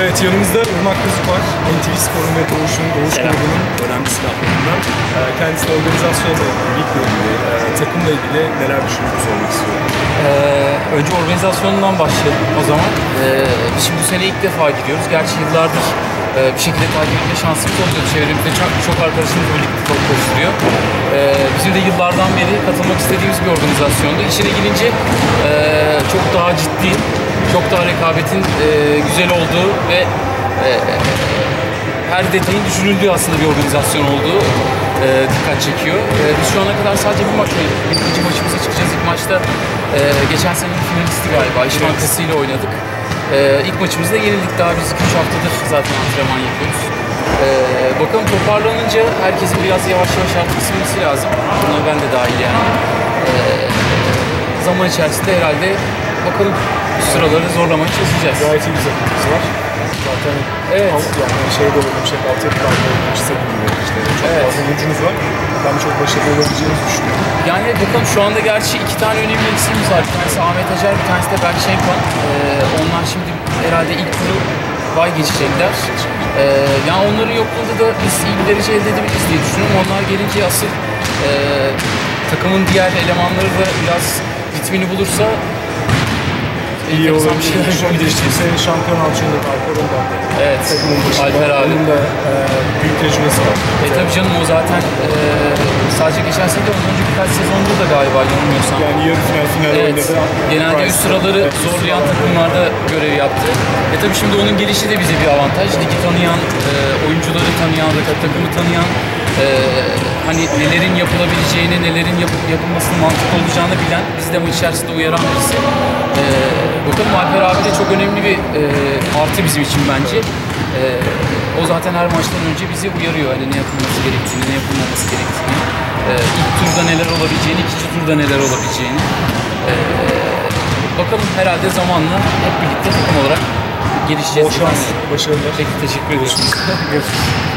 Evet yanımızda Irmak Kızık var. NTV Spor'un ve Doğuş'un, Doğuş grubunun önemli silahlarından. Ee, Kendisi organizasyonla ilgili, ilgili, e, takımla ilgili neler düşündüğünü sormak istiyorum. Ee, önce organizasyonundan başlayalım o zaman. Ee, şimdi bu sene ilk defa gidiyoruz. Gerçi yıllardır e, bir şekilde takip etme şansımız oluyor. Çevremizde çok, çok arkadaşımız birlikte koşturuyor. Ee, bizim de yıllardan beri katılmak istediğimiz bir organizasyondu. İçine girince e, çok daha ciddi, çok daha rekabetin e, güzel olduğu ve e, her detayın düşünüldüğü aslında bir organizasyon olduğu e, dikkat çekiyor. E, biz şu ana kadar sadece bir maç oynadık. İkinci maçımıza çıkacağız. İlk maçta e, geçen senenin finalisti galiba. İş Bankası ile oynadık. E, ilk maçımızda yenildik. Daha biz 2-3 haftadır zaten antrenman yapıyoruz. E, bakalım toparlanınca herkesin biraz yavaş yavaş artık ısınması lazım. Buna ben de dahil yani. E, zaman içerisinde herhalde bakalım sıraları zorlamayı çözeceğiz. Gayet iyi bir takımımız var. Zaten Evet. alt, yani şeyde oynamış, hep altyapılarda oynamış takım gibi. İşte çok Evet. fazla oyuncumuz var. Ben çok başarılı olabileceğimizi düşünüyorum. Yani bakalım şu anda gerçi iki tane önemli isimimiz var. Bir tanesi Ahmet Acar, bir tanesi de Berk Şenkan. Ee, onlar şimdi herhalde ilk turu bay geçecekler. Ee, yani onların yokluğunda da biz iyi bir derece elde edebiliriz diye düşünüyorum. Onlar gelince asıl e, takımın diğer elemanları da biraz ritmini bulursa İyi olur. bir yapabiliriz. İşte senin şampiyon altında Alper Ondan. Evet, Takımın başında. Alper abi. Onun da e, büyük tecrübesi var. E tabii canım o zaten e, sadece geçen sene de ondan önce birkaç sezonda da galiba yanılmıyorsam. Yani yarı final final Evet, oynadı. genelde üst sıraları Evet, zorlayan takımlarda görev yaptı. E tabii şimdi onun gelişi de bize bir avantaj. Ligi tanıyan, e, oyuncuları tanıyan, takımı tanıyan, e, hani nelerin yapılabileceğini, nelerin yapıp yapılmasının mantıklı olacağını bilen, bizi de maç içerisinde uyaran birisi. E, bakalım Alper abi de çok önemli bir e, artı bizim için bence. E, o zaten her maçtan önce bizi uyarıyor. Hani ne yapılması gerektiğini, ne yapılmaması gerektiğini. E, ilk turda neler olabileceğini, ikinci turda neler olabileceğini. E, Bakalım herhalde zamanla hep birlikte takım olarak gelişeceğiz. Bol şans, başarılar. Peki teşekkür ederim. Görüşürüz.